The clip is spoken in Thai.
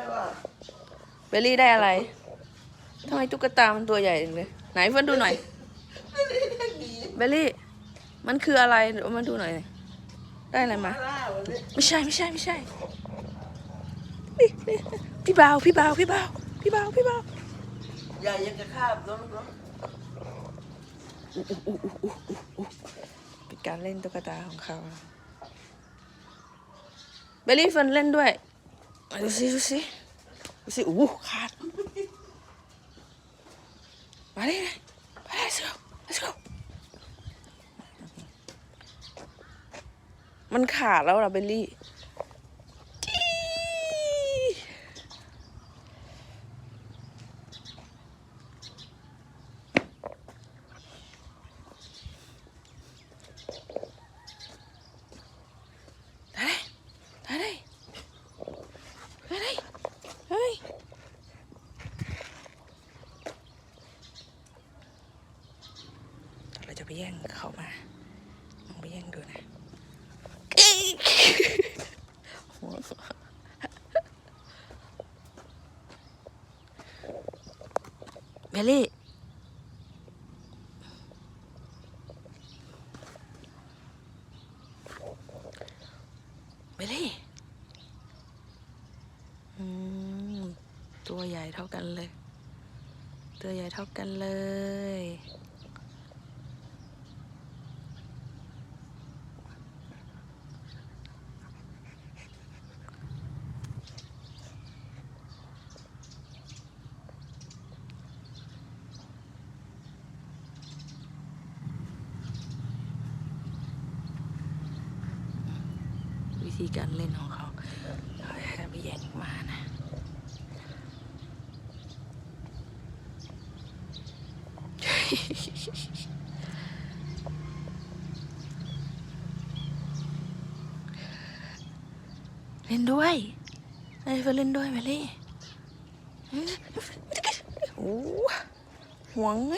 ได้ว่าเบลลี่ได้อะไรทำไมตุ๊กตา มันตัวใหญ่จังเลย ไหนเฟิร์นดูหน่อย เบลลี่ มันคืออะไรเดี๋ยวมาดูหน่อย ได้อะไรมาล่าวันนี้ไม่ใช่ไม่ใช่ไม่ใช่นี่นี่พี่บ่าวพี่บ่าวพี่บ่าวพี่บ่าวพี่บ่าวใหญ่ยังจะคาบแล้วลูกเนาะเป็นการเล่นตุ๊กตาของเขานะเบลลี่เฟิร์นเล่นด้วยมา ดูสิดูสิดูสิอู้ขาดมาเลยมาเลย let's go let's go มันขาดแล้วเหรอเบลลี่จี๊ดได้ได้ได้ได้ได้ได้เรา จะไปแย่งเขามาลองไปแย่งดูนะเบลลี่เบลลี่ตัวใหญ่เท่ากันเลย ตัวใหญ่เท่ากันเลย วิธีการเล่นของเขาเขาจะไปแย่งมานะเล่นด้วยไอ้เฟิร์นเล่นด้วยมาเลยโอ้หวงไง